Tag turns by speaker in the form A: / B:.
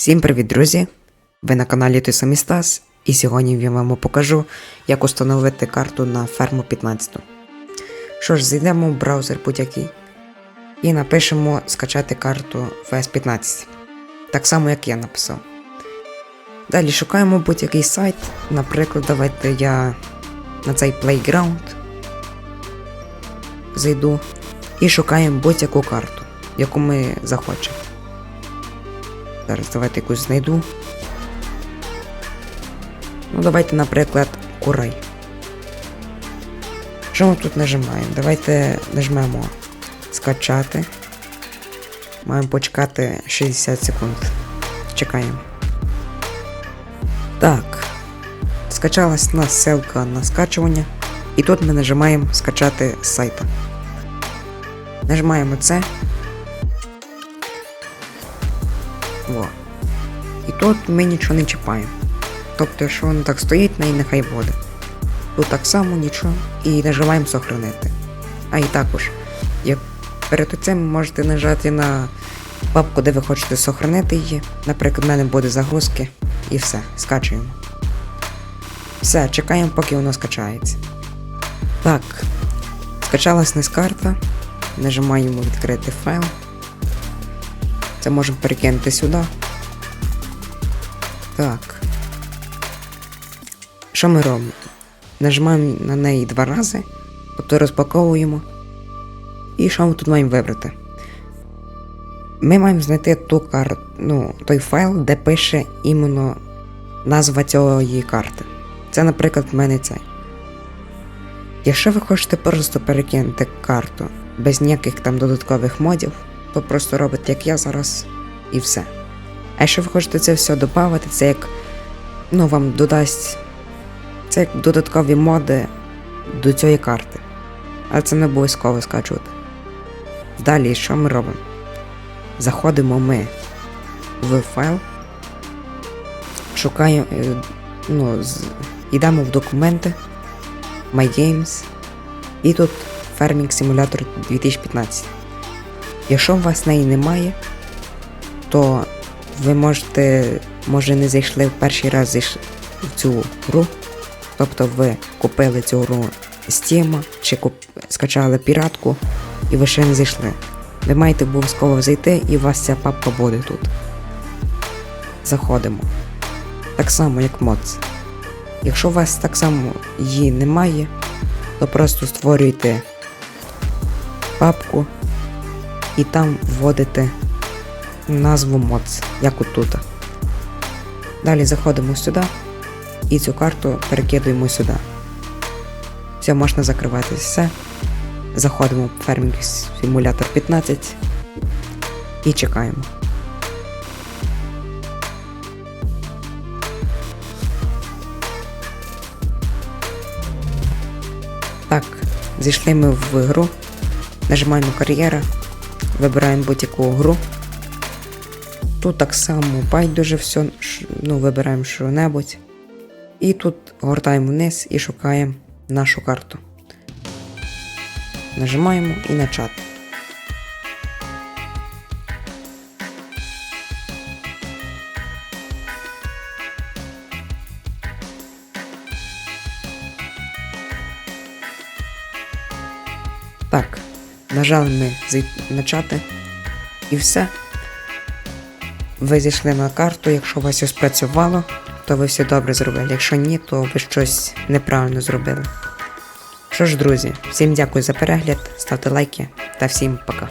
A: Всім привіт, друзі! Ви на каналі Той самий Стас, і сьогодні я вам покажу, як установити карту на ферму 15. Що ж, зайдемо в браузер будь-який і напишемо скачати карту VS15. Так само, як я написав. Далі шукаємо будь-який сайт. Наприклад, давайте я на цей Playground зайду і шукаємо будь-яку карту, яку ми захочемо. Зараз давайте якусь знайду. Ну, давайте, наприклад, курай. Що ми тут нажимаємо? Давайте нажмемо скачати. Маємо почекати 60 секунд. Чекаємо. Так. Скачалась у нас ссылка на скачування. І тут ми нажимаємо скачати з сайта. Нажимаємо це. Во. І тут ми нічого не чіпаємо. Тобто, якщо воно так стоїть, на нехай буде. Тут так само нічого. І нажимаємо сохранити. А і також, як перед цим можете нажати на папку, де ви хочете сохранити її. Наприклад, в мене буде загрузки. І все, скачуємо. Все, чекаємо, поки воно скачається. Так, скачалась нас карта. Нажимаємо відкрити файл. Це можемо перекинути сюди. Так. Що ми робимо? Нажимаємо на неї два рази, тобто розпаковуємо. І що ми тут маємо вибрати? Ми маємо знайти ту карту, ну, той файл, де пише іменно назва цієї карти. Це, наприклад, в мене цей. Якщо ви хочете просто перекинути карту без ніяких там додаткових модів, то просто робите, як я зараз, і все. А якщо ви хочете це все додати, це як ну, вам додасть це як додаткові моди до цієї карти. Але це не обов'язково скачувати. Далі, що ми робимо? Заходимо ми в файл, шукаємо, е, ну, з- йдемо в документи, My Games, і тут Farming Simulator 2015. Якщо у вас неї немає, то ви можете, може не зайшли в перший раз в цю гру. Тобто ви купили цю гру з Steam, чи куп... скачали піратку, і ви ще не зайшли. Ви маєте обов'язково зайти, і у вас ця папка буде тут. Заходимо. Так само, як моц. Якщо у вас так само її немає, то просто створюйте папку і там вводите назву моц, як отут. Далі заходимо сюди і цю карту перекидуємо сюди. Все, можна закривати все. Заходимо в Farming Simulator 15 і чекаємо. Так, зійшли ми в гру, нажимаємо кар'єра, вибираємо будь-яку гру. Тут так само байдуже все, ну, вибираємо що-небудь. І тут гортаємо вниз і шукаємо нашу карту. Нажимаємо і на чат. Так, нажали ми начати і все. Ви зійшли на карту, якщо у вас все спрацювало, то ви все добре зробили. Якщо ні, то ви щось неправильно зробили. Що ж, друзі, всім дякую за перегляд, ставте лайки та всім пока.